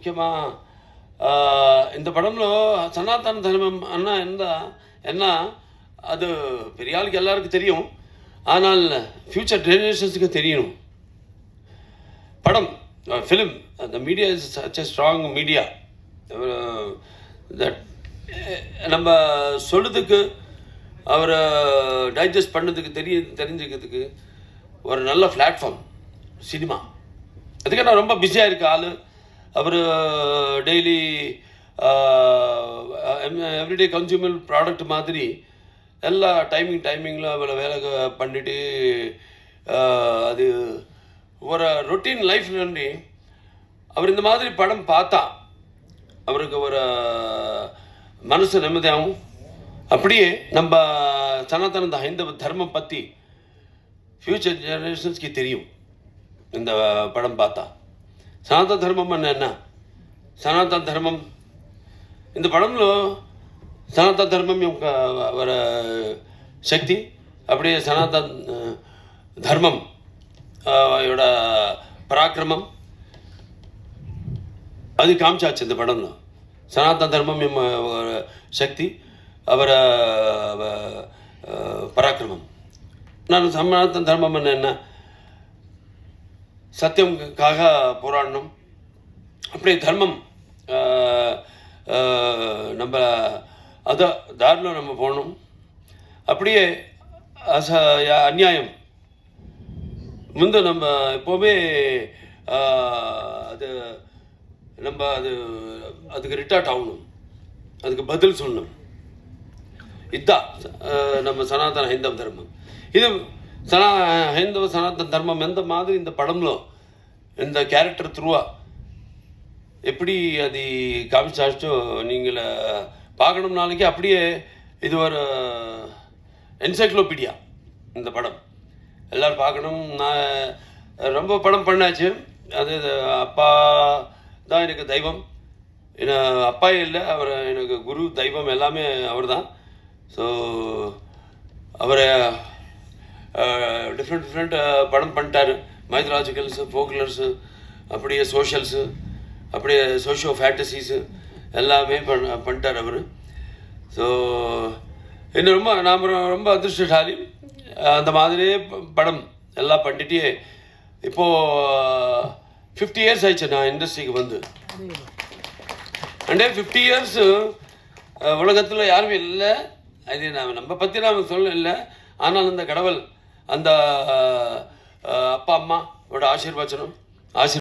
முக்கியமாக இந்த పడంలో సనాతన தர்மம் அண்ணா ఎంత என்ன அது பெரிய ஆளுக்கு எல்லாருக்கும் தெரியும். ஆனால் ஃப்யூச்சர் ஜெனரேஷன்ஸுக்கு தெரியணும் படம் ஃபிலிம் அந்த media is such a strong media that நம்ம சொல்லுறதுக்கு அவரை டைஜஸ்ட் பண்ணதுக்கு தெரிய தெரிஞ்சுக்கிறதுக்கு ஒரு நல்ல பிளாட்ஃபார்ம் சினிமா அதுக்கு நான் ரொம்ப பிஸியாக இருக்க ஆள். அவர் டெய்லி எவ்ரிடே கன்சியூமர் ப்ராடக்ட் மாதிரி எல்லா டைமிங் டைமிங்கில் அவளை வேலை பண்ணிட்டு அது ஒரு ரொட்டீன் லைஃப் నుండి அவர் இந்த மாதிரி படம் பார்த்தா அவருக்கு ஒரு மனசு நிம்மதியாகும் அப்படியே நம்ம சனாதன ஹைந்தவ தர்மம் பற்றி ஃப்யூச்சர் ஜெனரேஷன்ஸ்க்கு தெரியும். இந்த படம் பார்த்தா. సనాతన ధర్మం అన్న సనాతన ధర్మం ఇంత పడంలో సనాతన ధర్మం యొక్క சக்தி அப்படியே சனாதன் தர்மம் இவட பராக்கிரமம். அது காமிச்சாச்சு இந்த படம்ல. சனாதன தர்மம் சக்தி அவர பராக்கிரமம். நான் சனாதன தர்மம் என்ன? சத்தியமுக்காக போராடணும். அப்படியே தர்மம் நம்ம அதை தாரில் நம்ம போகணும். அப்படியே அச அந்நியாயம். முந்த நம்ம எப்போவுமே அது நம்ம அது அதுக்கு ரிட்டார்ட் ஆகணும். அதுக்கு பதில் சொல்லணும். இதுதான் நம்ம சனாதன ஹிந்தம் தர்மம். இது சனா ஹைந்தவ సనాతన தர்மம் எந்த మాదిరి இந்த పడంలో இந்த கேரக்டர் த்ரூவா எப்படி அது காமிச்சாச்சோ நீங்கள் பார்க்கணும் நாளைக்கு அப்படியே இது ஒரு என்சைக்ளோபீடியா இந்த படம். எல்லோரும் பார்க்கணும். நான் ரொம்ப படம் பண்ணாச்சு. அது அப்பா தான் எனக்கு தெய்வம். ஏன்னா அப்பா இல்லை அவர் எனக்கு குரு தெய்வம் எல்லாமே அவர் தான் ஸோ அவரை டிஃப்ரெண்ட் டிஃப்ரெண்ட் படம் பண்ணிட்டாரு. மைத்தலாஜிக்கல்ஸு ஃபோக்குலர்ஸு அப்படியே சோஷியல்ஸு அப்படியே சோஷியோ ஃபேண்டசிஸு எல்லாமே பண்ண பண்ணிட்டார் அவர். ஸோ இன்னும் ரொம்ப நாம் ரொம்ப அதிர்ஷ்டசாலி. அந்த மாதிரியே படம் எல்லாம் பண்ணிட்டே இப்போது ஃபிஃப்டி இயர்ஸ் ஆயிடுச்சு நான் இண்டஸ்ட்ரிக்கு வந்து. அண்டே ஃபிஃப்டி இயர்ஸ் உலகத்தில் யாருமே இல்லை. அது நான் நம்ம பற்றி நாம் சொல்ல இல்லை. ஆனால் அந்த கடவுள் அந்த அப்பா அம்மாவோட ஆசீர்வச்சனம் ஆசீர்